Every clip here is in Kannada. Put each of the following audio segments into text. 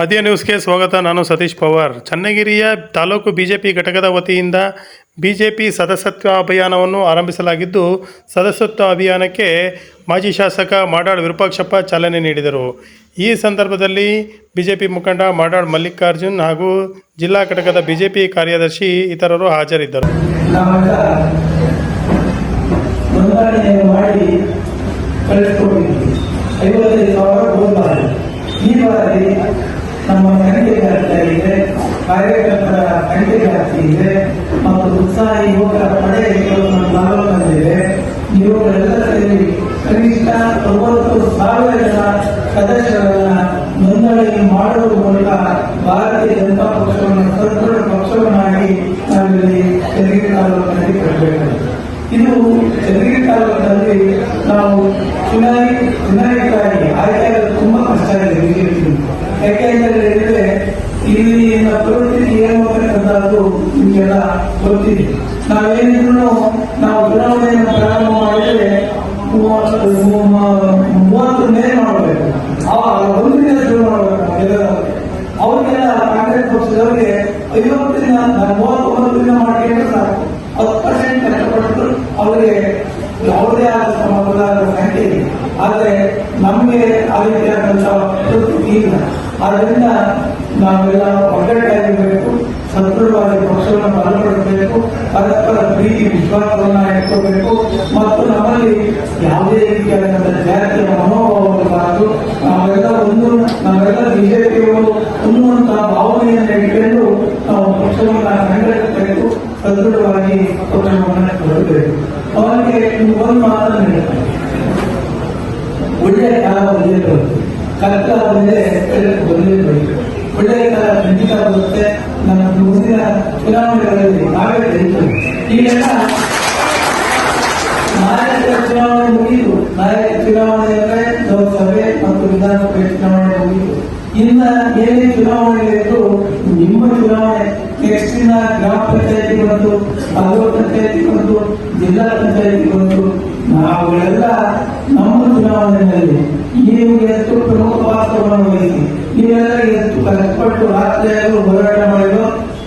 ಆದ್ಯ ನ್ಯೂಸ್ಗೆ ಸ್ವಾಗತ. ನಾನು ಸತೀಶ್ ಪವಾರ್. ಚನ್ನಗಿರಿಯ ತಾಲೂಕು ಬಿಜೆಪಿ ಘಟಕದ ವತಿಯಿಂದ ಬಿಜೆಪಿ ಸದಸ್ಯತ್ವ ಅಭಿಯಾನವನ್ನು ಆರಂಭಿಸಲಾಗಿದ್ದು, ಸದಸ್ಯತ್ವ ಅಭಿಯಾನಕ್ಕೆ ಮಾಜಿ ಶಾಸಕ ಮಾಡಾಳ್ ವಿರೂಪಾಕ್ಷಪ್ಪ ಚಾಲನೆ ನೀಡಿದರು. ಈ ಸಂದರ್ಭದಲ್ಲಿ ಬಿಜೆಪಿ ಮುಖಂಡ ಮಾಡಾಳ್ ಮಲ್ಲಿಕಾರ್ಜುನ್ ಹಾಗೂ ಜಿಲ್ಲಾ ಘಟಕದ ಬಿಜೆಪಿ ಕಾರ್ಯದರ್ಶಿ ಇತರರು ಹಾಜರಿದ್ದರು. ಈ ನೋಂದಣಿಯನ್ನು ಮಾಡಿ ಕಳಿಸ್ಕೊಟ್ಟಿದ್ವಿ ಐವತ್ತೈದು ಸಾವಿರ ಹೋದ ಬಾರಿ ಈ ಬಾರಿ ನಮ್ಮ ಸಂಖ್ಯೆ ಜಾಸ್ತಿ ಆಗಿದೆ ಕಾರ್ಯಕರ್ತರ ಜಾಸ್ತಿ ಇದೆ ಮತ್ತು ಉತ್ಸಾಹ ಯುವಕರ ಪಡೆ ನಮ್ಮ ತಾಲೂಕಿನಲ್ಲಿದೆ ಇವುಗಳೆಲ್ಲ ಸೇರಿ ಕನಿಷ್ಠ ತೊಂಬತ್ತು ಸಾವಿರ ಜನ ಸದಸ್ಯರನ್ನ ನೋಂದಣಿ ಮಾಡುವ ಮೂಲಕ ಭಾರತೀಯ ಜನತಾ ಪಕ್ಷವನ್ನು ಸದೃಢ ಪಕ್ಷವನ್ನಾಗಿ ನಾವಿಲ್ಲಿ ತೆರಿಗೆ ತಾಲೂಕಿನಲ್ಲಿ ಕಟ್ಟಬೇಕು ಇದು ಚನ್ನಗಿರಿ ತಾಲೂಕಿನಲ್ಲಿ ನಾವು ಚುನಾಯಿ ಚುನಾಯಿತರಾಗಿ ಆಯ್ಕೆ ತುಂಬಾ ಕಷ್ಟ ಇದೆ ಬಿಜೆಪಿ ಯಾಕೆಂದರೆ ಹೇಳಿದ್ರೆ ಇಲ್ಲಿನ ಪ್ರವೃತ್ತಿ ಏನು ಅದು ನಿಮಗೆಲ್ಲ ಗೊತ್ತಿದೆ. ನಾವೇನಿದ್ರು ನಾವು ಚುನಾವಣೆಯನ್ನು ಪ್ರಾರಂಭ ಮಾಡಿದರೆ ಮೂವತ್ತು ಮೂವತ್ತು ಮೇಲೆ ಮಾಡಬೇಕು. ಆ ಒಂದು ದಿನ ಶುರು ಮಾಡಬೇಕು ಅವ್ರಿಗೆಲ್ಲ ಕಾಂಗ್ರೆಸ್ ಪಕ್ಷದವರಿಗೆ ಐವತ್ತರಿಂದ ಮೂವತ್ತೊಂಬತ್ತು ದಿನ ಮಾಡಿದ್ರೆ ಸಾಕು. ಹತ್ತು ಪರ್ಸೆಂಟ್ ಕಷ್ಟಪಟ್ಟು ಅವರಿಗೆ ಯಾವುದೇ ಆದ ಸಮಬಲಾದ ಸಂಖ್ಯೆ ಆದರೆ ನಮಗೆ ಆ ರೀತಿಯಾದಂತಹ ಪರಿಸ್ಥಿತಿ ಇಲ್ಲ. ಆದ್ದರಿಂದ ನಾವೆಲ್ಲ ಒಗ್ಗಟ್ಟಾಗಿರಬೇಕು ಸದೃಢವಾಗಿ ಪಕ್ಷವನ್ನು ಬಲಪಡಿಸಬೇಕು, ಪರಸ್ಪರ ಪ್ರೀತಿ, ವಿಶ್ವಾಸವನ್ನು ಇಟ್ಕೋಬೇಕು ಮತ್ತು ನಮ್ಮಲ್ಲಿ ಯಾವುದೇ ರೀತಿಯಾದಂತಹ ಜಾತಿಯ ಮನೋಭಾವ ಬಾರದು. ನಾವೆಲ್ಲ ಒಂದು, ನಾವೆಲ್ಲ ಬಿಜೆಪಿಯವರು ಅನ್ನುವಂತಹ ಭಾವನೆಯನ್ನು ಇಟ್ಕೊಂಡು ನಾವು ಪಕ್ಷವನ್ನು ಸಂಘಟಿಸಬೇಕು ಸದೃಢವಾಗಿ ಪಕ್ಷವನ್ನು ಕೊಡಬೇಕು. ಅವನಿಗೆ ಒಂದು ಮಾತನ್ನು ಹೇಳ್ತಾರೆ ಒಳ್ಳೆಯ ಕಾಲ ಬಂದೇ ಬರುತ್ತೆ ಕಷ್ಟ ಬಂದರೆ ಬಂದೇ ಬರುತ್ತೆ ಒಳ್ಳೆಯ ತರ ಖಂಡಿತ ಬರುತ್ತೆ. ನಮ್ಮ ಮುಂದಿನ ಚುನಾವಣೆಗಳಲ್ಲಿ ನಾವೇ ಗೆಲ್ತೇವೆ ಈಗೆಲ್ಲ ನಾಯಕ ಚುನಾವಣೆ ಮುಗಿದು, ನಾಯಕ ಚುನಾವಣೆ ಅಂದ್ರೆ ಲೋಕಸಭೆ ಮತ್ತು ವಿಧಾನಸಭೆ ಚುನಾವಣೆ ಮುಗಿದು. ಇನ್ನ ಏನೇ ಚುನಾವಣೆ ಇದ್ದು ನಿಮ್ಮ ಚುನಾವಣೆ ದಿನ ಗ್ರಾಮ ಪಂಚಾಯತಿ ಬಂತು ತಾಲೂಕು ಪಂಚಾಯತಿ ಬಂತು ಜಿಲ್ಲಾ ಪಂಚಾಯತಿ ಬಂತು ನಾವುಗಳೆಲ್ಲ ನಮ್ಮ ಚುನಾವಣೆಯಲ್ಲಿ ನೀವು ಎಷ್ಟು ಪ್ರಮುಖ ಪಾತ್ರವನ್ನು ವಹಿಸಿ ನೀವೆಲ್ಲ ಎಷ್ಟು ಕಷ್ಟಪಟ್ಟು ರಾತ್ರಿಯಾಗಲೂ ಹೋರಾಟ ಮಾಡಿದ್ರು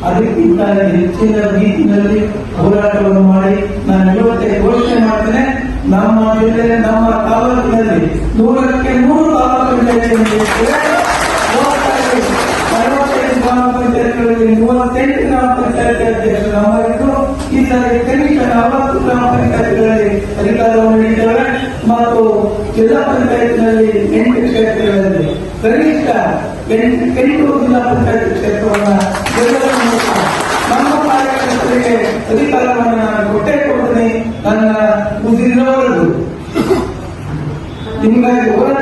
ಅದಕ್ಕಿಂತ ಹೆಚ್ಚಿನ ರೀತಿಯಲ್ಲಿ ಹೋರಾಟವನ್ನು ಮಾಡಿ ನಾನು ಇವತ್ತೇ ಘೋಷಣೆ ಮಾಡ್ತೇನೆ, ನಮ್ಮ ಜಿಲ್ಲೆ ನಮ್ಮ ತಾಲೂಕಿನಲ್ಲಿ ನೂರಕ್ಕೆ ನೂರು ತಾಲೂಕು ಅರವತ್ತೈದು ಗ್ರಾಮ ಪಂಚಾಯತ್ಗಳಲ್ಲಿ ಮೂವತ್ತೆಂಟು ಗ್ರಾಮ ಪಂಚಾಯತ್ ಅಧ್ಯಕ್ಷರು ನಮ್ಮಲ್ಲಿದ್ದು ಈ ಕನಿಷ್ಠ ನಲವತ್ತು ಗ್ರಾಮ ಪಂಚಾಯತ್ಗಳಲ್ಲಿ ಅಧಿಕಾರವನ್ನು ನೀಡಿದ್ದಾರೆ. ಮತ್ತು ಜಿಲ್ಲಾ ಪಂಚಾಯತ್ನಲ್ಲಿ ಎಂಟು ಕ್ಷೇತ್ರಗಳಲ್ಲಿ ಕನಿಷ್ಠ ಎಂಟು ಜಿಲ್ಲಾ ಪಂಚಾಯತ್ ಕ್ಷೇತ್ರವನ್ನು ನಮ್ಮ ಕಾರ್ಯಕರ್ತರಿಗೆ ಅಧಿಕಾರವನ್ನು ನಾನು ಕೊಟ್ಟೇ ಕೊಡ್ತೀನಿ ನನ್ನ ಉಸಿರಿನವರೆಗೂ ನಿಮಗಾಗಿ ಹೋರಾಟ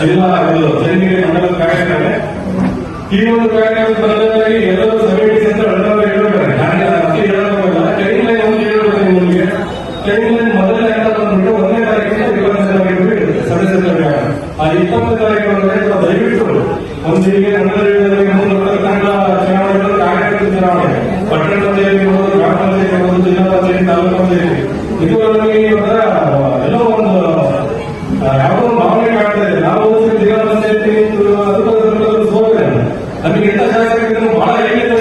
ಜಿಲ್ಲಾ ಸೈನಿಕ ಮಂಡಲ ಕಾರ್ಯಕ್ರಮ ಈ ಒಂದು ಕಾರ್ಯಕ್ರಮಕ್ಕೆ ಬಂದವರಿಗೆ ಎಲ್ಲರೂ ಸಭೆಗೆ ಅಂತ ಎಲ್ಲರೂ ಹೇಳಿದ್ದಾರೆ ನಾನು ಅದಕ್ಕೆ ಹೇಳೋದಿಲ್ಲ ಟ್ರೈನ್ ಲೈನ್ ಒಂದು ಹೇಳಬೇಕು ನಿಮಗೆ ಟ್ರೈನ್ ಲೈನ್ ಮೊದಲ ಅಂತ ಬಂದ್ಬಿಟ್ಟು ಒಂದನೇ ತಾರೀಕಿನ ಇಪ್ಪತ್ತನೇ ತಾರೀಕು ಸದಸ್ಯತ್ವ ಆ ಇಪ್ಪತ್ತನೇ ತಾರೀಕು ಅಂದ್ರೆ ನಾವು ದಯವಿಟ್ಟು ಒಂದು ಹೀಗೆ ಮಂಡಳಿಗಳಲ್ಲಿ ಮುಂದೆ ತಂಡ ಚುನಾವಣೆಗಳು ಕಾರ್ಯಕರ್ತ ಚುನಾವಣೆ ಪಟ್ಟಣ ಪಂಚಾಯತಿ ಇರ್ಬೋದು ಗ್ರಾಮ ಪಂಚಾಯತಿ ಇರ್ಬೋದು ಜಿಲ್ಲಾ ಪಂಚಾಯತಿ ತಾಲೂಕು ಪಂಚಾಯತಿ ಇದುವರೆಗೆ ಒಂಥರ ಎಲ್ಲೋ ಒಂದು ಆ, ಯಾವುದೋ ಒಂದು ಭಾವನೆ ಕಾಡ್ತಾ ಇದೆ ನಾವು ಹೋದ್ರೆ ಜಿಲ್ಲಾ ಪಂಚಾಯತಿ ಅದಕ್ಕೋಸ್ಕರ ಹೋಗಿದೆ ನಮಗೆ ಎಂತ ಶಾಸಕರಿದ್ರು ಬಹಳ ಏನಿದೆ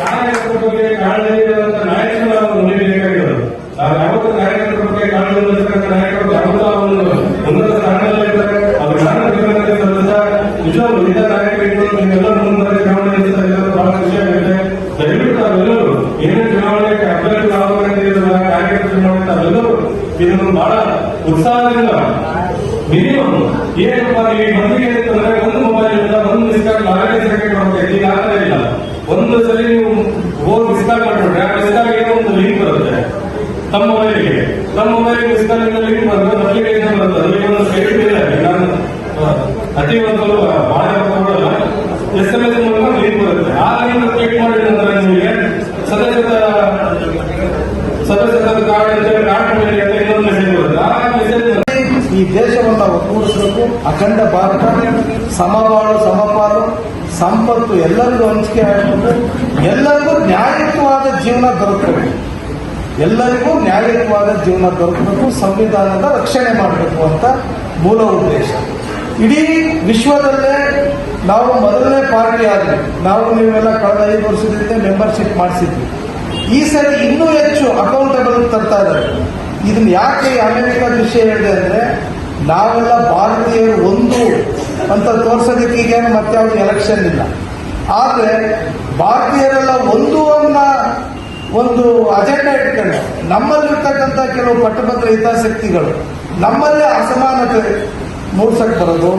ಕಾರ್ಯಕರ್ತರ ಬಗ್ಗೆ ಕಾಳಜಿ ಇರುವಂತ ನಾಯಕರು ನಾವು ನೋಡಬೇಕಾಗಿರೋದು ಆ ಯಾವತ್ತು ಕಾರ್ಯಕರ್ತರ ಬಗ್ಗೆ ಕಾಳಜಿ ಇರತಕ್ಕಂಥ ನಾಯಕರು ಯಾವತ್ತೂ ಒಂದು ಉನ್ನತ ಸ್ಥಾನದಲ್ಲಿರ್ತಾರೆ ಅವ್ರ ಜ್ಞಾನ ವಿಜ್ಞಾನಕ್ಕೆ ಸದಸ್ಯ ನಿಜವಾಗ್ಲೂ ಇಂಥ ನಾಯಕರು ನೀವೆಲ್ಲ ಮುಂದೆ ಚುನಾವಣೆ ನಿಲ್ಲಿಸ್ತಾ ಇದ್ದಾರೆ ಬಹಳ ಖುಷಿ ಆಗುತ್ತೆ ದಯವಿಟ್ಟು ತಾವೆಲ್ಲರೂ ಏನೇ ಚುನಾವಣೆಗೆ ಅಭ್ಯರ್ಥಿ ಆಗಬೇಕಂತಿರಲ್ಲ ಕಾರ್ಯಕರ್ತರ ಚುನಾವಣೆ ತಾವೆಲ್ಲರೂ ಇದನ್ನು ಬಹಳ ಉತ್ಸಾಹದಿಂದ ಮಿನಿಮಮ್ ಏನಪ್ಪ ಈ ಮಂದಿಗೆ ಅಂತಂದ್ರೆ ಒಂದು ಮೊಬೈಲ್ ಇಂದ ಒಂದು ಕಾಲ್ ನಾಲ್ಕೇ ಸೆಕೆಂಡ್ ಈಗ ಆಗ್ತಾ ಇಲ್ಲ ಒಂದು ಸಲ ನೀವು ಮಿಸ್ ಕಾಲ್ ಮಾಡ್ಬಿಟ್ರೆ ಆ ಕಾಲ್ ಏನೋ ಒಂದು ಲಿಂಕ್ ಬರುತ್ತೆ ತಮ್ಮ ಮೊಬೈಲ್ಗೆ ತಮ್ಮ ಮೊಬೈಲ್ ಕಾಲ್ ಇಂದ ಲಿಂಕ್ ಬರುತ್ತೆ ಅಪ್ಲಿಕೇಶನ್ ಬರುತ್ತೆ ಅಲ್ಲಿ ಒಂದು ಸೈಟ್ ನಾನು ಅತಿ ಒಂದು ಬಹಳ ಸಂಪತ್ತು ಎಲ್ಲರಿಗೂ ಹಂಚಿಕೆ ಆಗಬೇಕು. ಎಲ್ಲರಿಗೂ ನ್ಯಾಯಯುತವಾದ ಜೀವನ ದೊರಕಬೇಕು. ಎಲ್ಲರಿಗೂ ನ್ಯಾಯಯುತವಾದ ಜೀವನ ದೊರಕಬೇಕು, ಸಂವಿಧಾನದ ರಕ್ಷಣೆ ಮಾಡಬೇಕು ಅಂತ ಮೂಲ ಉದ್ದೇಶ. ಇಡೀ ವಿಶ್ವದಲ್ಲೇ ನಾವು ಮೊದಲನೇ ಪಾರ್ಟಿ ಆದ್ವಿ ನಾವು ನೀವೆಲ್ಲ ಕಳೆದ ಐದು ವರ್ಷದಿಂದ ಮೆಂಬರ್ಶಿಪ್ ಮಾಡಿಸಿದ್ವಿ. ಈ ಸರಿ ಇನ್ನೂ ಹೆಚ್ಚು ಅಕೌಂಟಬಲ್ ತರ್ತಾ ಇದ್ದಾರೆ. ಇದನ್ನ ಯಾಕೆ ಅಮೆರಿಕದ ವಿಷಯ ಹೇಳಿದೆ ಅಂದ್ರೆ, ನಾವೆಲ್ಲ ಭಾರತೀಯರು ಒಂದು ಅಂತ ತೋರ್ಸೋದಕ್ಕೆ ಈಗೇನು ಮತ್ತೆ ಅವ್ರಿಗೆ ಎಲೆಕ್ಷನ್ ಇಲ್ಲ. ಆದ್ರೆ ಭಾರತೀಯರೆಲ್ಲ ಒಂದು ಅನ್ನ ಒಂದು ಅಜೆಂಡಾ ಇಟ್ಕೊಂಡು ನಮ್ಮಲ್ಲಿರ್ತಕ್ಕಂಥ ಕೆಲವು ಪಟ್ಟಭದ್ರ ಹಿತಾಸಕ್ತಿಗಳು ನಮ್ಮಲ್ಲೇ ಅಸಮಾನತೆ ಮೂಡ್ಸಕ್ ಬರೋದು,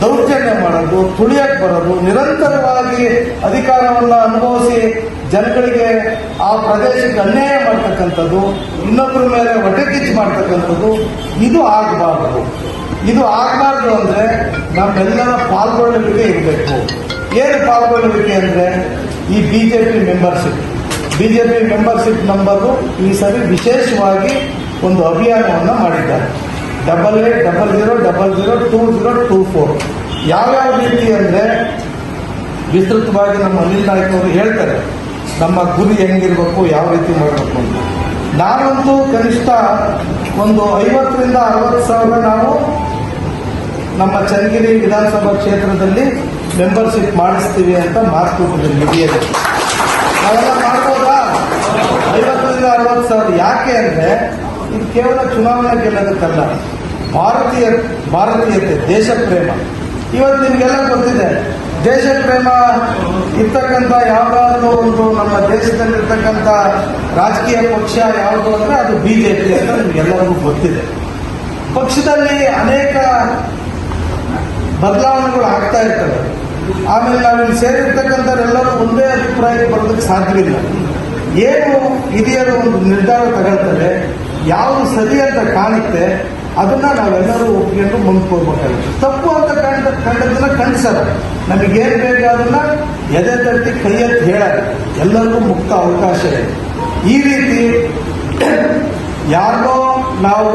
ದೌರ್ಜನ್ಯ ಮಾಡೋದು, ತುಳಿಯಕ್ ಬರೋದು, ನಿರಂತರವಾಗಿ ಅಧಿಕಾರವನ್ನ ಅನುಭವಿಸಿ ಜನಗಳಿಗೆ ಆ ಪ್ರದೇಶಕ್ಕೆ ಅನ್ಯಾಯ ಮಾಡ್ತಕ್ಕಂಥದ್ದು ಇನ್ನೊಬ್ಬರ ಮೇಲೆ ಹೊಟ್ಟೆಕಿಚ್ಚು ಮಾಡ್ತಕ್ಕಂಥದ್ದು, ಇದು ಆಗಬಾರ್ದು. ಇದು ಆಗಬಾರ್ದು ಅಂದ್ರೆ ನಮ್ಮೆಲ್ಲರ ಪಾಲ್ಗೊಳ್ಳುವಿಕೆ ಇರಬೇಕು. ಏನು ಪಾಲ್ಗೊಳ್ಳುವಿಕೆ ಅಂದ್ರೆ ಈ BJP membership BJP membership number ಈ ಸರಿ ವಿಶೇಷವಾಗಿ ಒಂದು ಅಭಿಯಾನವನ್ನು ಮಾಡಿದ್ದಾರೆ. Double eight double zero double zero two zero two four ಯಾವ್ಯಾವ ರೀತಿ ಅಂದರೆ ವಿಸ್ತೃತವಾಗಿ ನಮ್ಮ ಅನಿಲ್ ನಾಯ್ಕ ಅವರು ಹೇಳ್ತಾರೆ, ನಮ್ಮ ಗುರಿ ಹೆಂಗಿರಬೇಕು, ಯಾವ ರೀತಿ ಮಾಡಬೇಕು ಅಂತ. ನಾನಂತೂ ಕನಿಷ್ಠ ಒಂದು ಐವತ್ತರಿಂದ ಅರವತ್ತು ಸಾವಿರ ನಾವು ನಮ್ಮ ಚನ್ನಗಿರಿ ವಿಧಾನಸಭಾ ಕ್ಷೇತ್ರದಲ್ಲಿ ಮೆಂಬರ್ಶಿಪ್ ಮಾಡಿಸ್ತೀವಿ ಅಂತ ಮಾತು ಹಿರಿಯರು ನಾವೆಲ್ಲ ಮಾಡ್ಬೋದಾ? ಐವತ್ತರಿಂದ ಅರವತ್ತು ಸಾವಿರ. ಯಾಕೆ ಅಂದ್ರೆ, ಇದು ಕೇವಲ ಚುನಾವಣೆ ಗೆಲ್ಲೋದಕ್ಕಲ್ಲ ಭಾರತೀಯ ಭಾರತೀಯತೆ, ದೇಶ ಪ್ರೇಮ. ಇವತ್ತು ನಿಮಗೆಲ್ಲ ಗೊತ್ತಿದೆ, ದೇಶ ಪ್ರೇಮ ಇರ್ತಕ್ಕಂಥ ಯಾವುದಾದ್ರೂ ಒಂದು ನಮ್ಮ ದೇಶದಲ್ಲಿರ್ತಕ್ಕಂಥ ರಾಜಕೀಯ ಪಕ್ಷ ಯಾವುದು ಅಂದ್ರೆ ಅದು ಬಿಜೆಪಿ ಅಂತ ನಿಮಗೆಲ್ಲರಿಗೂ ಗೊತ್ತಿದೆ. ಪಕ್ಷದಲ್ಲಿ ಅನೇಕ ಬದಲಾವಣೆಗಳು ಆಗ್ತಾ ಇರ್ತವೆ. ಆಮೇಲೆ ನಾವಿಲ್ಲಿ ಸೇರಿರ್ತಕ್ಕಂಥವರೆಲ್ಲರೂ ಒಂದೇ ಅಭಿಪ್ರಾಯಕ್ಕೆ ಬರೋದಕ್ಕೆ ಸಾಧ್ಯವಿಲ್ಲ. ಏನು ಇದೆಯೋ ಒಂದು ನಿರ್ಧಾರ ತಗೊಳ್ತಾರೆ ಯಾವುದು ಸರಿ ಅಂತ ಕಾಣುತ್ತೆ, ಅದನ್ನ ನಾವೆಲ್ಲರೂ ಒಪ್ಪಿಕೊಂಡು ಮುಂದ್ಕೋಬೇಕಾಗುತ್ತೆ ತಪ್ಪು ಅಂತ ಕಂಡ ಕಂಡದನ್ನ ಕಣ್ಸಲ್ಲ ನಮಗೇನು ಬೇಕು ಅದನ್ನ ಎದೆ ತಟ್ಟಿ ಕೈ ಹೇಳಲ್ಲ. ಎಲ್ಲರಿಗೂ ಮುಕ್ತ ಅವಕಾಶ ಇದೆ. ಈ ರೀತಿ ಯಾರಿಗೋ ನಾವು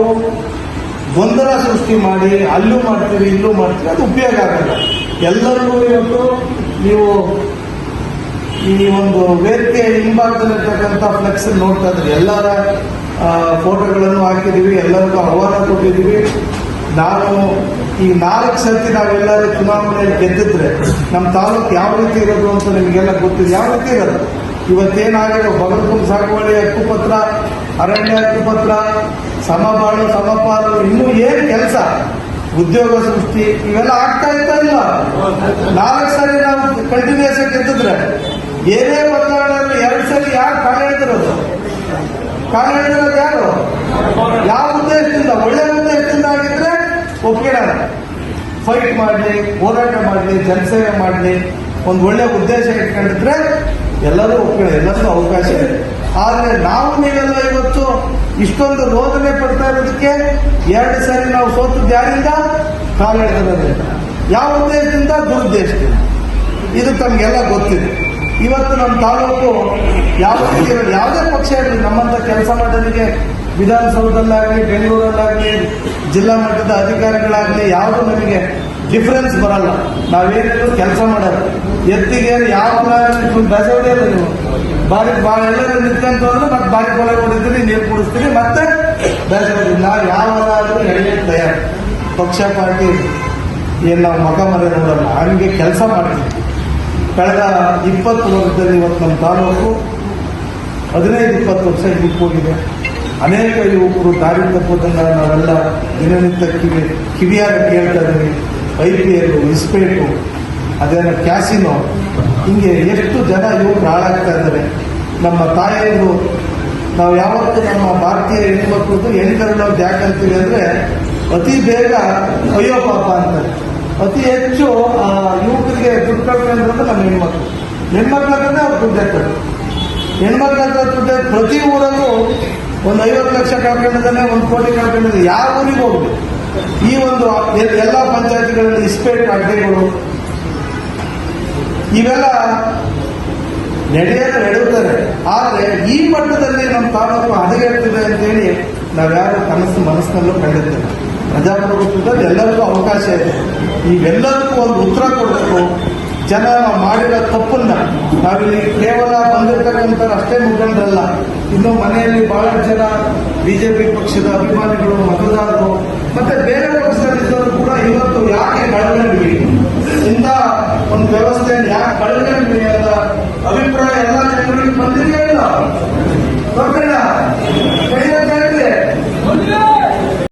ಗೊಂದಲ ಸೃಷ್ಟಿ ಮಾಡಿ, ಅಲ್ಲೂ ಮಾಡ್ತೀವಿ, ಇಲ್ಲೂ ಮಾಡ್ತೀವಿ, ಅದು ಉಪಯೋಗ ಆಗಲ್ಲ. ಎಲ್ಲರಿಗೂ ಇವತ್ತು ನೀವು ಈ ಒಂದು ವೇದಿಕೆ ಹಿಂಭಾಗದಲ್ಲಿರ್ತಕ್ಕಂಥ ಫ್ಲೆಕ್ಸ್ ನೋಡ್ತಾ ಇದ್ರೆ ಎಲ್ಲರ ಫೋಟೋಗಳನ್ನು ಹಾಕಿದ್ದೀವಿ, ಎಲ್ಲರಿಗೂ ಆಹ್ವಾನ ಕೊಟ್ಟಿದ್ದೀವಿ. ನಾನು ಈ ನಾಲ್ಕು ಸರ್ತಿ ನಾವೆಲ್ಲರೂ ಚುನಾವಣೆಯಲ್ಲಿ ಗೆದ್ದಿದ್ರೆ ನಮ್ಮ ತಾಲೂಕು ಯಾವ ರೀತಿ ಇರೋದು ಅಂತ ನಿಮಗೆಲ್ಲ ಗೊತ್ತಿದೆ ಯಾವ ರೀತಿ ಇರೋದು? ಇವತ್ತೇನಾಗಿರೋ ಸಾಕು ಸಾಗುವಳಿ ಹಕ್ಕುಪತ್ರ ಅರಣ್ಯ ಹಕ್ಕುಪತ್ರ ಸಮಬಾಳು, ಸಮಪಾಲು, ಇನ್ನೂ ಏನು ಕೆಲಸ? ಉದ್ಯೋಗ ಸೃಷ್ಟಿ, ಇವೆಲ್ಲ ಆಗ್ತಾ ಇರ್ತಾ ಇಲ್ಲ ನಾಲ್ಕು ಸಾರಿ ನಾವು ಕಂಟಿನ್ಯೂಸ್ ಆಗಿ ಏನೇ ಬದಲಾವಣೆ ಎರಡು ಸರಿ ಯಾರು ಕಾಲ ಹೇಳ್ತಿರೋದು ಕಾಲ ಯಾರು? ಯಾವ ಉದ್ದೇಶದಿಂದ? ಒಳ್ಳೆ ಉದ್ದೇಶದಿಂದ ಆಗಿದ್ರೆ ಒಪ್ಪಿಗೆ ಫೈಟ್ ಮಾಡಲಿ, ಹೋರಾಟ ಮಾಡಲಿ, ಜನಸೇವೆ ಮಾಡಲಿ, ಒಂದು ಒಳ್ಳೆ ಉದ್ದೇಶ ಇಟ್ಕೊಂಡಿದ್ರೆ ಎಲ್ಲರೂ ಒಪ್ಕೊಳ್ಳಿ ಎಲ್ಲರಿಗೂ ಅವಕಾಶ ಇದೆ. ಆದರೆ ನಾವು ನೀವೆಲ್ಲ ಇವತ್ತು ಇಷ್ಟೊಂದು ರೋದನೆ ಪಡ್ತಾ ಇರೋದಕ್ಕೆ ಎರಡು ಸಾರಿ ನಾವು ಸೋತದ್ದು ಯಾರಿಂದ? ಕಾಲೆಳೆದಿರೋದ್ರಿಂದ ಯಾವ ಉದ್ದೇಶದಿಂದ? ದುರುದ್ದೇಶದಿಂದ. ಇದು ತಮಗೆಲ್ಲ ಗೊತ್ತಿದೆ. ಇವತ್ತು ನಮ್ಮ ತಾಲೂಕು ಯಾವ ಯಾವುದೇ ಪಕ್ಷ ಇರಲಿ, ನಮ್ಮಂತ ಕೆಲಸ ಮಾಡೋದಕ್ಕೆ ವಿಧಾನಸೌಧದಲ್ಲಾಗಲಿ ಬೆಂಗಳೂರಲ್ಲಾಗಲಿ, ಜಿಲ್ಲಾ ಮಟ್ಟದ ಅಧಿಕಾರಿಗಳಾಗಲಿ, ಯಾವುದು ನಮಗೆ ಡಿಫ್ರೆನ್ಸ್ ಬರಲ್ಲ. ನಾವೇನೇನು ಕೆಲಸ ಮಾಡೋದು. ಎತ್ತಿಗೆ ಯಾವ ಬೆಸವದೇ ಇಲ್ಲ ನೀವು. ಬಾರಿ ಬಾ, ಎಲ್ಲರೂ ನಿಂತ್ಕೊಂತ ಮತ್ತೆ ಬಾರಿ ಕೊಲೆ ಹೊಡಿತೀರಿ ನೀರು ಕುಡಿಸ್ತೀರಿ, ಮತ್ತೆ ಬೇಸರ ನಾವು ಯಾವಾಗಾದ್ರೂ ಎಳೆಯಕ್ಕೆ ತಯಾರು. ಪಕ್ಷ, ಪಾರ್ಟಿ, ಏನು ನಾವು ಮಗ ಮರೆ ನೋಡಲ್ಲ ಹಂಗೆ ಕೆಲಸ ಮಾಡ್ತೀವಿ. ಕಳೆದ ಇಪ್ಪತ್ತು ವರ್ಷದಲ್ಲಿ ಇವತ್ತು ನಮ್ಮ ತಾಲೂಕು ಹದಿನೈದು, ಇಪ್ಪತ್ತು ವರ್ಷ ಇದಕ್ಕೆ ಹೋಗಿದೆ ಅನೇಕ ಯುವಕರು ದಾರಿ ತಪ್ಪೋದನ್ನ ನಾವೆಲ್ಲ ದಿನನಿತ್ಯ ಕಿವಿ ಕಿವಿಯಾಗಿ ಕೇಳ್ತಾ ಇದ್ದೀವಿ. ಐ ಪಿ ಎಲ್ ಇಸ್ಪೇಟು ಅದೇನೋ ಕ್ಯಾಸಿನೋ, ಹಿಂಗೆ ಎಷ್ಟು ಜನ ಇವರು ಹಾಳಾಗ್ತಾ ಇದ್ದಾರೆ. ನಮ್ಮ ತಾಯಿಯರು, ನಾವು ಯಾವತ್ತೂ ನಮ್ಮ ಭಾರತೀಯ ಹೆಣ್ಮಕ್ಳದ್ದು ಹೆಣ್ಣು ಯಾಕೆ ಅಂತೀವಿ ಅಂದರೆ ಅತಿ ಬೇಗ ಅಯ್ಯೋ ಪಾಪ ಅಂತಾರೆ. ಅತಿ ಹೆಚ್ಚು ಯುವಕರಿಗೆ ದುಡ್ಡು ಕಳ್ಕೊಂಡ್ರೆ ನಮ್ಮ ಹೆಣ್ಮಕ್ಳು. ಹೆಣ್ಮಕ್ಳಂದ್ರೆ ಅವ್ರು ದುಡ್ಡು ಹಾಕ್ತಾರೆ ಹೆಣ್ಮಕ್ಳಂತ ದುಡ್ಡು ಪ್ರತಿ ಊರಲ್ಲೂ ಒಂದು ಐವತ್ತು ಲಕ್ಷ ಕಳ್ಕೊಂಡಿದ್ದಾನೆ ಒಂದು ಕೋಟಿ ಕಳ್ಕೊಂಡಿದ್ದಾನೆ ಯಾವ ಊರಿಗೆ ಹೋಗ್ಲಿ. ಈ ಒಂದು ಎಲ್ಲ ಪಂಚಾಯತಿಗಳಲ್ಲಿ ಇಸ್ಪೇಟ್ ಅಡ್ಡೆಗಳು ಇವೆಲ್ಲ ನಡೆಯಲು ನಡೆಯುತ್ತದೆ ಆದರೆ ಈ ಮಟ್ಟದಲ್ಲಿ ನಮ್ಮ ತಾಲೂಕು ಹದಗೆಡ್ತಿದೆ ಅಂತೇಳಿ ನಾವ್ಯಾರು ಕನಸು ಮನಸ್ಸಿನಲ್ಲೂ ಕಂಡಿದ್ದೇವೆ ಪ್ರಜಾಪ್ರಭುತ್ವದಲ್ಲಿ ಎಲ್ಲರಿಗೂ ಅವಕಾಶ ಇದೆ. ಇವೆಲ್ಲದಕ್ಕೂ ಒಂದು ಉತ್ತರ ಕೊಡಬೇಕು. ಜನ ಮಾಡಿದ ಮಾಡಿರೋ ತಪ್ಪನ್ನ ನಾವಿಲ್ಲಿ ಕೇವಲ ಬಂದಿರತಕ್ಕಂಥ ಅಷ್ಟೇ ಮುಖಂಡರಲ್ಲ, ಇನ್ನು ಮನೆಯಲ್ಲಿ ಬಹಳ ಜನ ಬಿಜೆಪಿ ಪಕ್ಷದ ಅಭಿಮಾನಿಗಳು, ಮತದಾರರು, ಮತ್ತೆ ಬೇರೆ ಪಕ್ಷದಲ್ಲಿದ್ದವರು ಕೂಡ ಇವತ್ತು ಯಾಕೆ ಕಳೆದ್ವಿ ಇಂಥ ಒಂದು ವ್ಯವಸ್ಥೆಯನ್ನು ಯಾಕೆ ಕಳೆದ್ವಿ ಅಂತ ಅಭಿಪ್ರಾಯ ಎಲ್ಲ